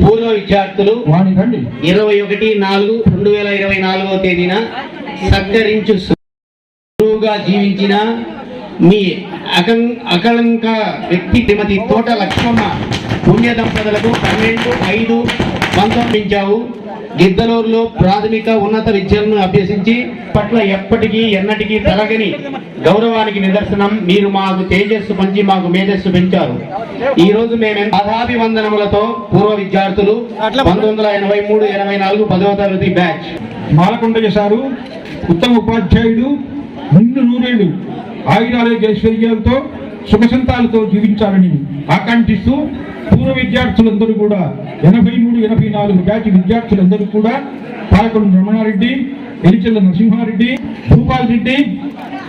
పూర్వ విద్యార్థులు ఇరవై ఒకటి నాలుగు రెండు వేల ఇరవై నాలుగవ తేదీన సత్కరించు గురువుగా జీవించిన మీ అకం అకళంక వ్యక్తి శ్రీమతి తోట లక్ష్మమ్మ పుణ్య దంపతులకు పన్నెండు ఐదు పంతొమ్మిదించావు గిద్దలూరులో ప్రాథమిక ఉన్నత విద్యలను అభ్యసించి పట్ల ఎప్పటికీ ఎన్నటికీ తరగని గౌరవానికి నిదర్శనం మీరు మాకు తేజస్సు పంచి మాకు మేధస్సు పెంచారు. ఈ రోజు మేము పాదాభివందనములతో పూర్వ విద్యార్థులు పంతొమ్మిది వందల ఎనభై మూడు ఎనభై నాలుగు పదవ తరగతి బ్యాచ్. మాలకొండయ్య సారు ఉత్తమ ఉపాధ్యాయుడు నిండు నూరేళ్ళు ఆయురారోగ్య ఐశ్వర్యాలతో సుఖసంతాలతో జీవించాలని ఆకాంక్షిస్తూ పూర్వ విద్యార్థులందరూ కూడా ఎనభై మూడు ఎనభై నాలుగు బ్యాచ్ విద్యార్థులందరూ కూడా పాలకొండ రమణారెడ్డి ఎలిచెల్ల నరసింహారెడ్డి భూపాల్ రెడ్డి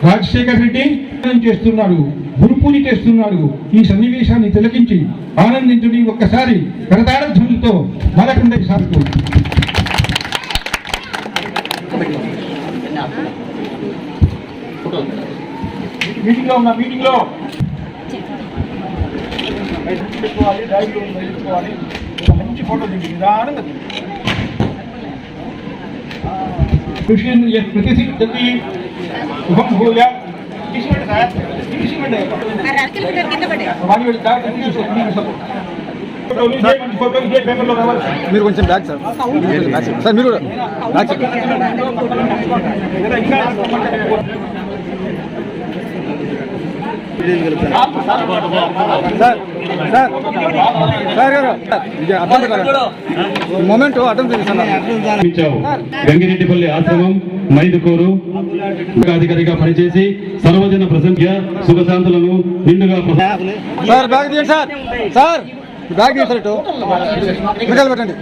రాజశేఖర్ రెడ్డి చేస్తున్నారు గురు పూజ చేస్తున్నారు. ఈ సన్నివేశాన్ని తిలకించి ఆనందించుడి ఒక్కసారి కరతాళ ధ్వనులతో మాలకొండయ్య సార్కు. మీటింగ్ లో ఉన్న మీటింగ్ లో పెట్టుకోవాలి డ్రైవ్ పెట్టుకోవాలి ఒక మంచి ఫోటో దిగి నిదానంగా దిగు. కృష్ణ యత్ ప్రతిసిద్ధి శుభం భూయ తీసిపెట్టు సార్ తీసిపెట్టు కిలోమీటర్ కింద పడే వాడి వాడి దాటి తీసుకో తీసుకో ఫోటోలు ఇదే మంచి ఫోటోలు ఇదే పేపర్లో కావాలి సార్ మీరు కొంచెం బ్యాక్ సార్ మీరు బ్యాక్ సార్ సార్ మీరు కూడా బ్యాక్ సార్ లేదా ఇంకా sir sir sir గారు. ఇది అర్థం కాదు మూమెంట్ అర్థం తెలుసు ఇచ్చావు గంగిరెడ్డిపల్లి ఆశ్రమం మైదుకూరు. అధికారిగా పనిచేసి సర్వజన ప్రసంఖ్య సుఖశాంతులను నిండుగా సార్ బ్యాగ్ తీయండి సార్. సార్ బ్యాగ్ తీయండి సార్ ఇటు. పెట్టండి.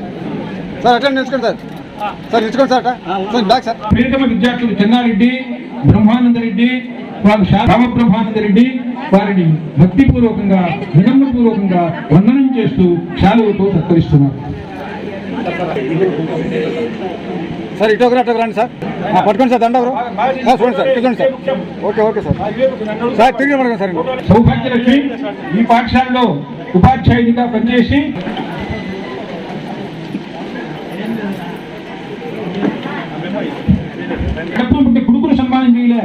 సార్ అట్లా నిలుచుకోండి సార్. సార్ నిలుచుకోండి సార్ సార్ బ్యాగ్ సార్. ప్రియతమ విద్యార్థులు చెన్నారెడ్డి బ్రహ్మానంద రెడ్డి వారు రామ బ్రహ్మానంద రెడ్డి వారిని భక్తిపూర్వకంగా వినమ్రపూర్వకంగా వందనం చేస్తూ శాలువతో సత్కరిస్తున్నారు. సార్ ఇటు ఒకరు అటు రండి సార్. పట్టుకోండి సార్ దండ చూడండి సార్ చూడండి sir. Okay okay sir. Sir తిరిగి పడుకోండి సార్ సౌభాగ్యలక్ష్మి ఈ పాఠశాలలో ఉపాధ్యాయునిగా పనిచేసి కొడుకును సన్మానం చేయలే.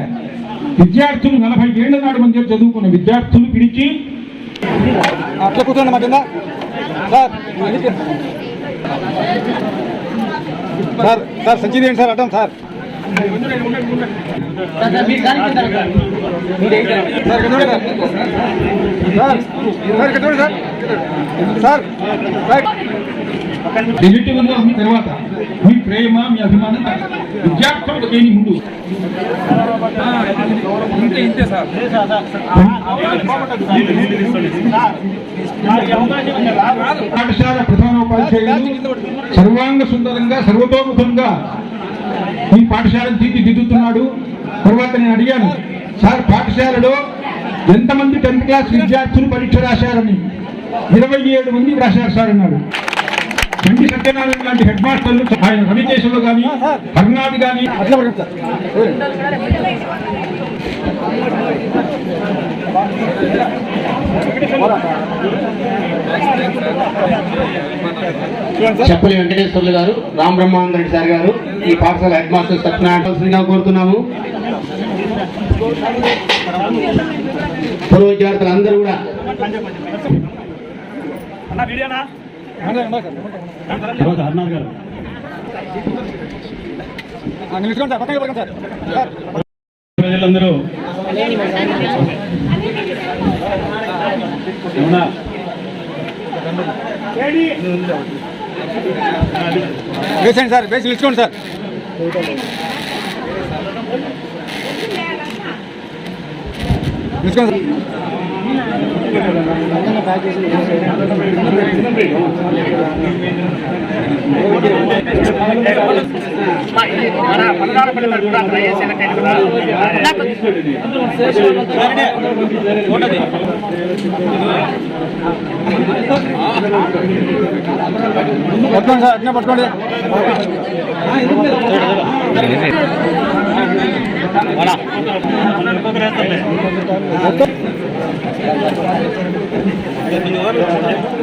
విద్యార్థులు నలభై ఏళ్ళ నాడు మంది చదువుకున్న విద్యార్థులు పిలిచి అట్లా కూర్చోండి మా కింద. సార్ సార్ సార్ సంచి తీయండి సార్? అడ్డం sir. Sir sir. Sir sir negative తర్వాత మీ ప్రేమ మీ అభిమానం విద్యార్థులకు లేని ముందు పాఠశాల ప్రధానోపాధ్యాయులు సర్వాంగ సుందరంగా సర్వతోముఖంగా ఈ పాఠశాలను తీర్చిదిద్దుతున్నాడు. తర్వాత నేను అడిగాను సార్ పాఠశాలలో ఎంతమంది టెన్త్ క్లాస్ విద్యార్థులు పరీక్ష రాశారని? ఇరవై ఏడు మంది రాశారు సార్ అన్నాడు. బండి సత్యనారాయణ లాంటి హెడ్ మాస్టర్లు ఆయన రవికేశ్వరులు కానీ హర్నాథ్ కానీ చెప్పలి వెంకటేశ్వర్లు గారు రామ్ బ్రహ్మానంద రెడ్డి సార్ గారు ఈ పాఠశాల హెడ్ మాస్టర్ సత్యనారాయణగా కోరుతున్నాము. పూర్వ విద్యార్థులందరూ కూడా. తర్వాత హర్నాథ్ గారు. ప్రజలందరూ? వేసేయండి సార్ వేసి నిలుచుకోండి సార్. నిలుచుకోండి సార్. పట్టుకోండి. సార్ అట్నే పట్టుకోండి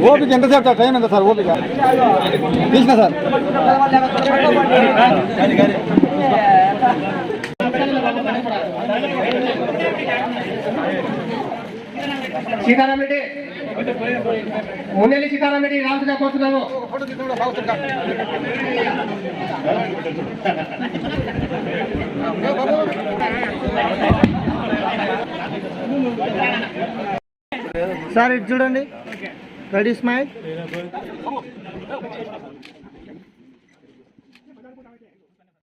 ఓపిక ఎంతసేపు సార్ టైం ఎంత సార్ ఓపిక? తీసిన సార్. సీతారాం రెడ్డి ఉన్నెల్లి సీతారాం రెడ్డి రాసుగా కోరుతున్నాము సార్ ఇది చూడండి. Ready smile.